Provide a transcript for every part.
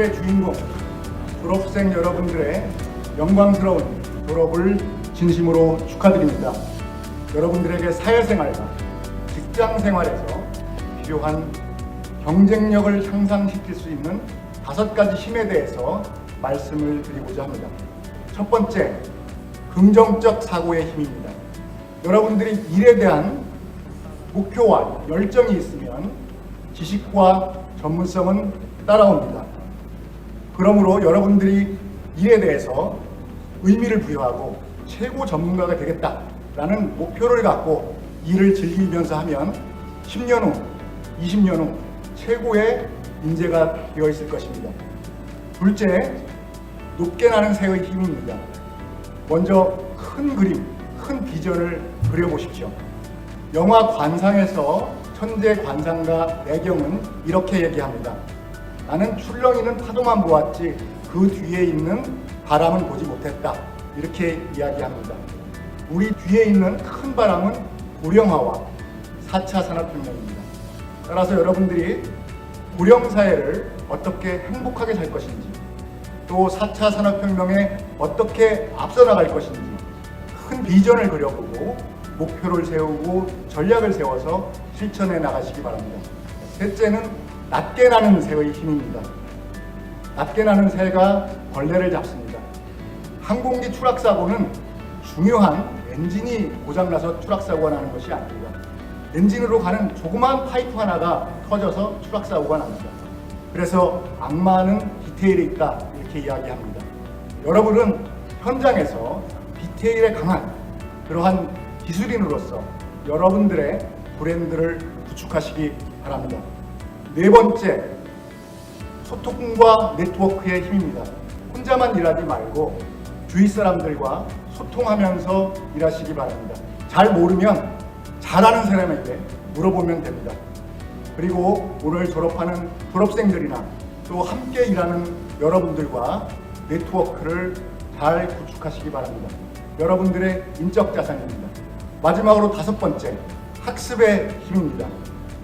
오늘의 주인공 졸업생 여러분들의 영광스러운 졸업을 진심으로 축하드립니다. 여러분들에게 사회생활과 직장생활에서 필요한 경쟁력을 향상시킬 수 있는 다섯 가지 힘에 대해서 말씀을 드리고자 합니다. 첫 번째, 긍정적 사고의 힘입니다. 여러분들이 일에 대한 목표와 열정이 있으면 지식과 전문성은 따라옵니다. 그러므로 여러분들이 일에 대해서 의미를 부여하고 최고 전문가가 되겠다라는 목표를 갖고 일을 즐기면서 하면 10년 후, 20년 후 최고의 인재가 되어 있을 것입니다. 둘째, 높게 나는 새의 힘입니다. 먼저 큰 그림, 큰 비전을 그려보십시오. 영화 관상에서 천재 관상가 내경은 이렇게 얘기합니다. 나는 출렁이는 파도만 보았지 그 뒤에 있는 바람은 보지 못했다. 이렇게 이야기합니다. 우리 뒤에 있는 큰 바람은 고령화와 4차 산업혁명입니다. 따라서 여러분들이 고령 사회를 어떻게 행복하게 살 것인지 또 4차 산업혁명에 어떻게 앞서 나갈 것인지 큰 비전을 그려보고 목표를 세우고 전략을 세워서 실천해 나가시기 바랍니다. 셋째는 낮게 나는 새의 힘입니다. 낮게 나는 새가 벌레를 잡습니다. 항공기 추락 사고는 중요한 엔진이 고장나서 추락 사고가 나는 것이 아닙니다. 엔진으로 가는 조그마한 파이프 하나가 터져서 추락 사고가 납니다. 그래서 악마는 디테일에 있다 이렇게 이야기합니다. 여러분은 현장에서 디테일에 강한 그러한 기술인으로서 여러분들의 브랜드를 구축하시기 바랍니다. 네 번째, 소통과 네트워크의 힘입니다. 혼자만 일하지 말고 주위 사람들과 소통하면서 일하시기 바랍니다. 잘 모르면 잘하는 사람에게 물어보면 됩니다. 그리고 오늘 졸업하는 졸업생들이나 또 함께 일하는 여러분들과 네트워크를 잘 구축하시기 바랍니다. 여러분들의 인적 자산입니다. 마지막으로 다섯 번째, 학습의 힘입니다.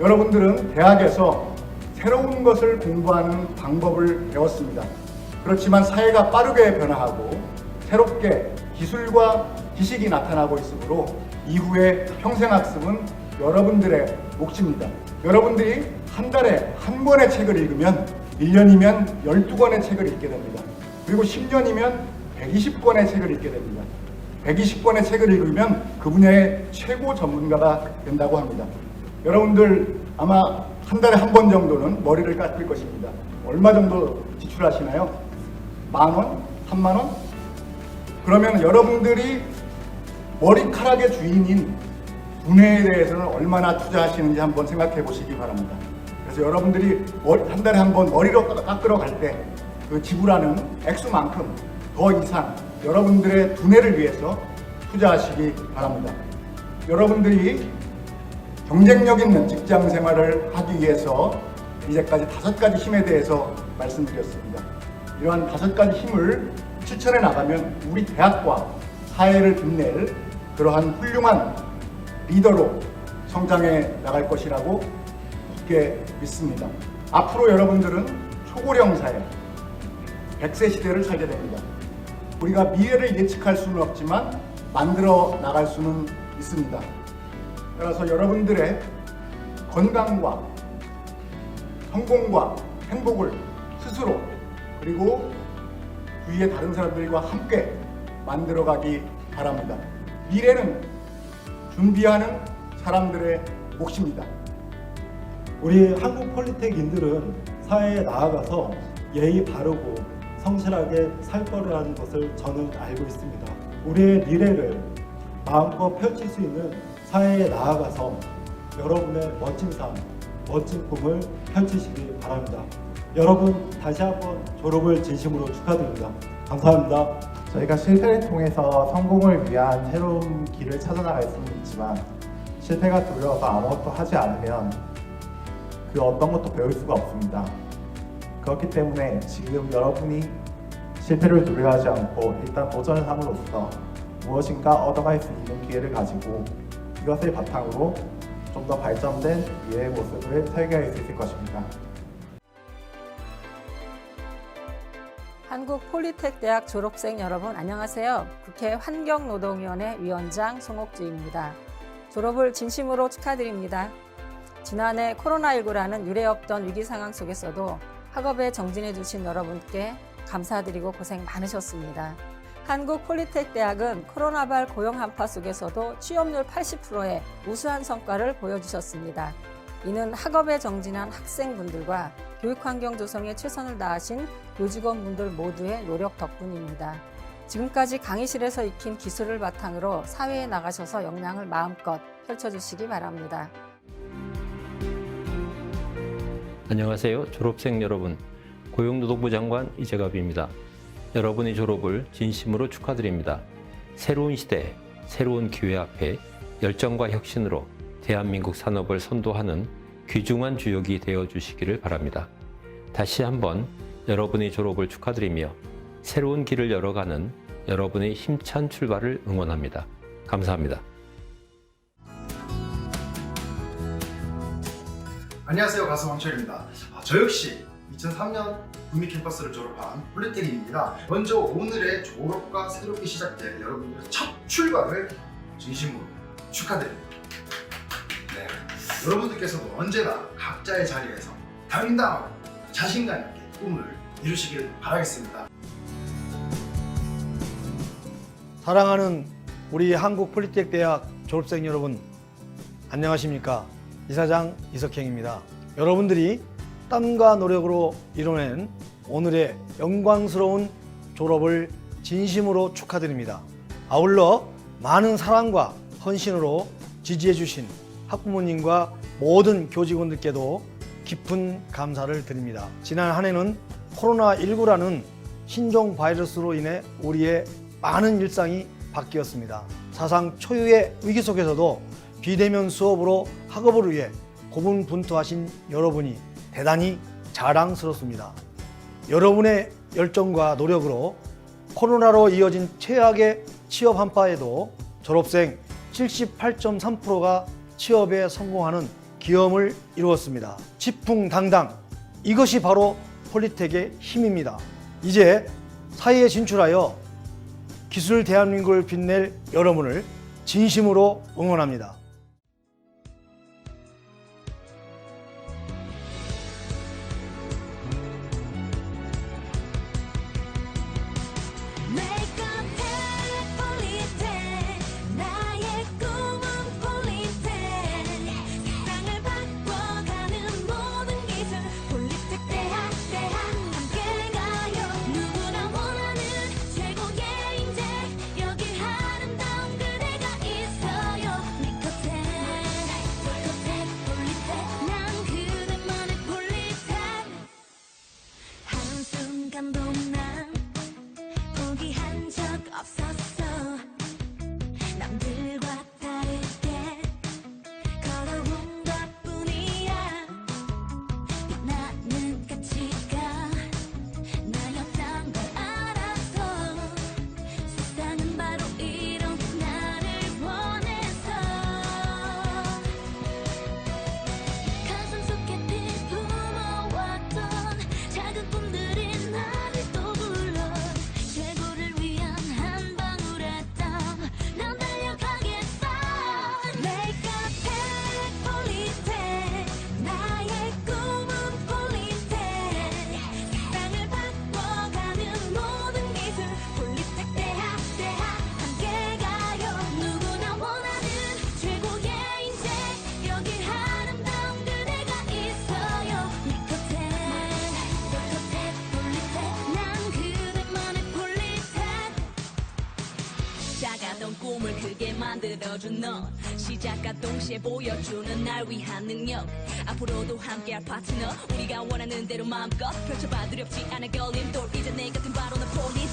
여러분들은 대학에서 새로운 것을 공부하는 방법을 배웠습니다. 그렇지만 사회가 빠르게 변화하고 새롭게 기술과 지식이 나타나고 있으므로 이후의 평생학습은 여러분들의 몫입니다. 여러분들이 한 달에 한 권의 책을 읽으면 1년이면 12권의 책을 읽게 됩니다. 그리고 10년이면 120권의 책을 읽게 됩니다. 120권의 책을 읽으면 그 분야의 최고 전문가가 된다고 합니다. 여러분들 아마 한 달에 한 번 정도는 머리를 깎을 것입니다. 얼마 정도 지출하시나요? 만 원? 3만 원? 그러면 여러분들이 머리카락의 주인인 분해에 대해서는 얼마나 투자하시는지 한번 생각해 보시기 바랍니다. 그래서 여러분들이 한 달에 한 번 머리로 깎으러 갈 때 그 지불하는 액수만큼 더 이상 여러분들의 두뇌를 위해서 투자하시기 바랍니다. 여러분들이 경쟁력 있는 직장 생활을 하기 위해서 이제까지 다섯 가지 힘에 대해서 말씀드렸습니다. 이러한 다섯 가지 힘을 실천해 나가면 우리 대학과 사회를 빛낼 그러한 훌륭한 리더로 성장해 나갈 것이라고 굳게 믿습니다. 앞으로 여러분들은 초고령 사회, 100세 시대를 살게 됩니다. 우리가 미래를 예측할 수는 없지만 만들어 나갈 수는 있습니다. 따라서 여러분들의 건강과 성공과 행복을 스스로 그리고 주위의 다른 사람들과 함께 만들어가기 바랍니다. 미래는 준비하는 사람들의 몫입니다. 우리 한국 폴리텍인들은 사회에 나아가서 예의 바르고 성실하게 살 거라는 것을 저는 알고 있습니다. 우리의 미래를 마음껏 펼칠 수 있는 사회에 나아가서 여러분의 멋진 삶, 멋진 꿈을 펼치시기 바랍니다. 여러분 다시 한번 졸업을 진심으로 축하드립니다. 감사합니다. 저희가 실패를 통해서 성공을 위한 새로운 길을 찾아나갈 수는 있지만 실패가 두려워서 아무것도 하지 않으면 그 어떤 것도 배울 수가 없습니다. 그렇기 때문에 지금 여러분이 실패를 두려워하지 않고 일단 도전을 함으로써 무엇인가 얻어갈 수 있는 기회를 가지고 이것을 바탕으로 좀 더 발전된 미래의 모습을 설계할 수 있을 것입니다. 한국 폴리텍 대학 졸업생 여러분 안녕하세요. 국회 환경노동위원회 위원장 송옥주입니다. 졸업을 진심으로 축하드립니다. 지난해 코로나19라는 유례없던 위기 상황 속에서도 학업에 정진해 주신 여러분께 감사드리고 고생 많으셨습니다. 한국 폴리텍 대학은 코로나발 고용 한파 속에서도 취업률 80%의 우수한 성과를 보여주셨습니다. 이는 학업에 정진한 학생분들과 교육 환경 조성에 최선을 다하신 교직원분들 모두의 노력 덕분입니다. 지금까지 강의실에서 익힌 기술을 바탕으로 사회에 나가셔서 역량을 마음껏 펼쳐주시기 바랍니다. 안녕하세요. 졸업생 여러분. 고용노동부 장관 이재갑입니다. 여러분의 졸업을 진심으로 축하드립니다. 새로운 시대, 새로운 기회 앞에 열정과 혁신으로 대한민국 산업을 선도하는 귀중한 주역이 되어 주시기를 바랍니다. 다시 한번 여러분의 졸업을 축하드리며 새로운 길을 열어가는 여러분의 힘찬 출발을 응원합니다. 감사합니다. 안녕하세요 가수 왕철입니다 아, 저 역시 2003년 국립 캠퍼스를 졸업한 폴리텍입니다. 먼저 오늘의 졸업과 새롭게 시작될 여러분들의 첫 출발을 진심으로 축하드립니다. 네, 여러분들께서도 언제나 각자의 자리에서 당당하고 자신감 있게 꿈을 이루시길 바라겠습니다. 사랑하는 우리 한국 폴리텍 대학 졸업생 여러분 안녕하십니까? 이사장 이석행입니다. 여러분들이 땀과 노력으로 이뤄낸 오늘의 영광스러운 졸업을 진심으로 축하드립니다 아울러 많은 사랑과 헌신으로 지지해 주신 학부모님과 모든 교직원들께도 깊은 감사를 드립니다 지난 한 해는 코로나19라는 신종 바이러스로 인해 우리의 많은 일상이 바뀌었습니다. 사상 초유의 위기 속에서도 비대면 수업으로 학업을 위해 고분분투하신 여러분이 대단히 자랑스럽습니다. 여러분의 열정과 노력으로 코로나로 이어진 최악의 취업 한파에도 졸업생 78.3%가 취업에 성공하는 기염을 이루었습니다. 지풍당당 이것이 바로 폴리텍의 힘입니다. 이제 사회에 진출하여 기술 대한민국을 빛낼 여러분을 진심으로 응원합니다. 꿈을 크게 만들어준 넌 시작과 동시에 보여주는 날 위한 능력. 앞으로도 함께할 파트너 우리가 원하는 대로 마음껏 펼쳐봐. 두렵지 않아 걸림 돌. 이제 내 같은 바로 너 폴리